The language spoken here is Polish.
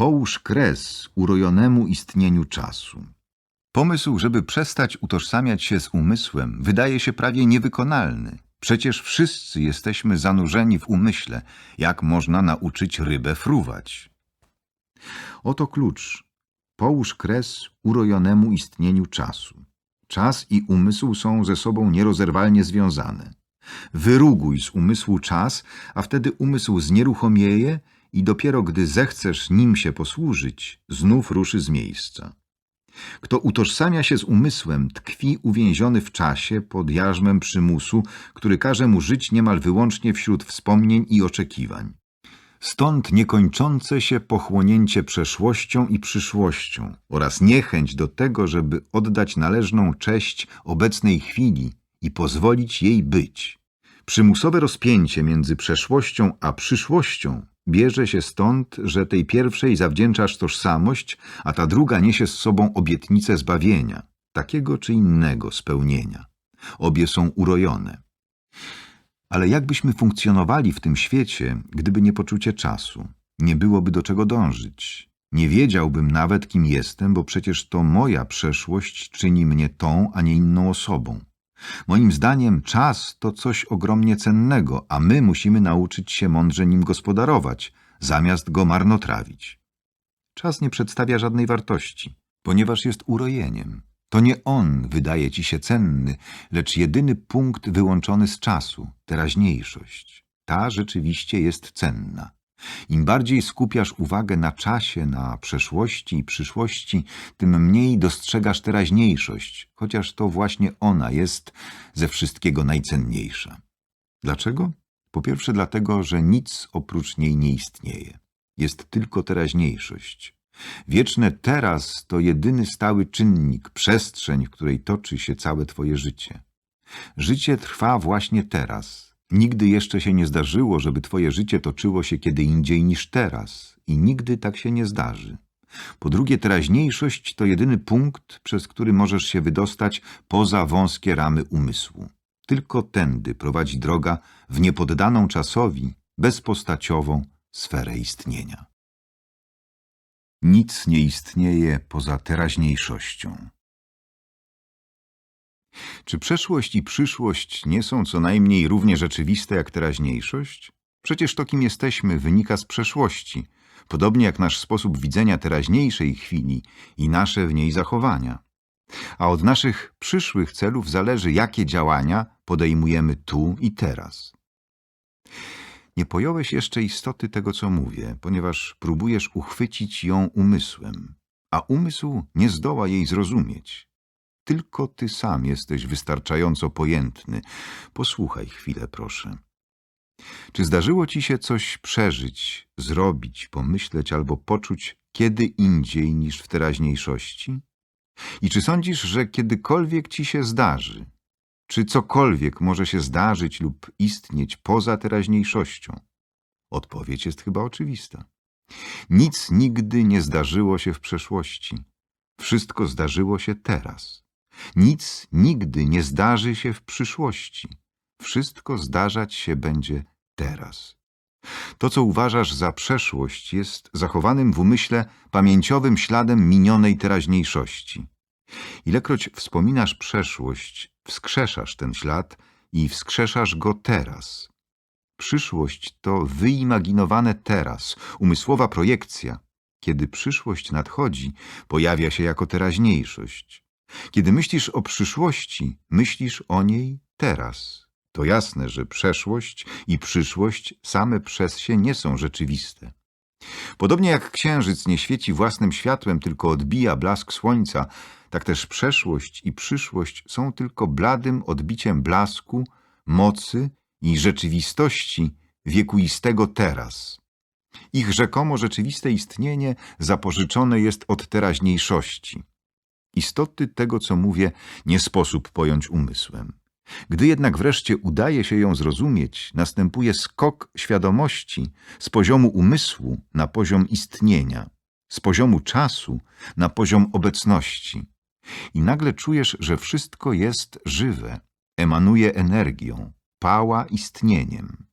Połóż kres urojonemu istnieniu czasu. Pomysł, żeby przestać utożsamiać się z umysłem, wydaje się prawie niewykonalny. Przecież wszyscy jesteśmy zanurzeni w umyśle. Jak można nauczyć rybę fruwać? Oto klucz. Połóż kres urojonemu istnieniu czasu. Czas i umysł są ze sobą nierozerwalnie związane. Wyruguj z umysłu czas, a wtedy umysł znieruchomieje i dopiero gdy zechcesz nim się posłużyć, znów ruszy z miejsca. Kto utożsamia się z umysłem, tkwi uwięziony w czasie pod jarzmem przymusu, który każe mu żyć niemal wyłącznie wśród wspomnień i oczekiwań. Stąd niekończące się pochłonięcie przeszłością i przyszłością oraz niechęć do tego, żeby oddać należną cześć obecnej chwili i pozwolić jej być. Przymusowe rozpięcie między przeszłością a przyszłością bierze się stąd, że tej pierwszej zawdzięczasz tożsamość, a ta druga niesie z sobą obietnicę zbawienia, takiego czy innego spełnienia. Obie są urojone. Ale jakbyśmy funkcjonowali w tym świecie, gdyby nie poczucie czasu? Nie byłoby do czego dążyć. Nie wiedziałbym nawet, kim jestem, bo przecież to moja przeszłość czyni mnie tą, a nie inną osobą. Moim zdaniem czas to coś ogromnie cennego, a my musimy nauczyć się mądrze nim gospodarować, zamiast go marnotrawić. Czas nie przedstawia żadnej wartości, ponieważ jest urojeniem. To nie on wydaje ci się cenny, lecz jedyny punkt wyłączony z czasu, teraźniejszość. Ta rzeczywiście jest cenna. Im bardziej skupiasz uwagę na czasie, na przeszłości i przyszłości, tym mniej dostrzegasz teraźniejszość, chociaż to właśnie ona jest ze wszystkiego najcenniejsza. Dlaczego? Po pierwsze dlatego, że nic oprócz niej nie istnieje. Jest tylko teraźniejszość. Wieczne teraz to jedyny stały czynnik, przestrzeń, w której toczy się całe twoje życie. Życie trwa właśnie teraz – Nigdy jeszcze się nie zdarzyło, żeby twoje życie toczyło się kiedy indziej niż teraz i nigdy tak się nie zdarzy. Po drugie, teraźniejszość to jedyny punkt, przez który możesz się wydostać poza wąskie ramy umysłu. Tylko tędy prowadzi droga w niepoddaną czasowi, bezpostaciową sferę istnienia. Nic nie istnieje poza teraźniejszością. Czy przeszłość i przyszłość nie są co najmniej równie rzeczywiste jak teraźniejszość? Przecież to, kim jesteśmy, wynika z przeszłości, podobnie jak nasz sposób widzenia teraźniejszej chwili i nasze w niej zachowania. A od naszych przyszłych celów zależy, jakie działania podejmujemy tu i teraz. Nie pojąłeś jeszcze istoty tego, co mówię, ponieważ próbujesz uchwycić ją umysłem, a umysł nie zdoła jej zrozumieć. Tylko ty sam jesteś wystarczająco pojętny. Posłuchaj chwilę, proszę. Czy zdarzyło ci się coś przeżyć, zrobić, pomyśleć albo poczuć kiedy indziej niż w teraźniejszości? I czy sądzisz, że kiedykolwiek ci się zdarzy? Czy cokolwiek może się zdarzyć lub istnieć poza teraźniejszością? Odpowiedź jest chyba oczywista. Nic nigdy nie zdarzyło się w przeszłości. Wszystko zdarzyło się teraz. Nic nigdy nie zdarzy się w przyszłości. Wszystko zdarzać się będzie teraz. To, co uważasz za przeszłość, jest zachowanym w umyśle pamięciowym śladem minionej teraźniejszości. Ilekroć wspominasz przeszłość, wskrzeszasz ten ślad i wskrzeszasz go teraz. Przyszłość to wyimaginowane teraz, umysłowa projekcja. Kiedy przyszłość nadchodzi, pojawia się jako teraźniejszość. Kiedy myślisz o przyszłości, myślisz o niej teraz. To jasne, że przeszłość i przyszłość same przez się nie są rzeczywiste. Podobnie jak księżyc nie świeci własnym światłem, tylko odbija blask słońca, tak też przeszłość i przyszłość są tylko bladym odbiciem blasku, mocy i rzeczywistości wiekuistego teraz. Ich rzekomo rzeczywiste istnienie zapożyczone jest od teraźniejszości. Istoty tego, co mówię, nie sposób pojąć umysłem. Gdy jednak wreszcie udaje się ją zrozumieć, następuje skok świadomości z poziomu umysłu na poziom istnienia, z poziomu czasu na poziom obecności. I nagle czujesz, że wszystko jest żywe, emanuje energią, pała istnieniem.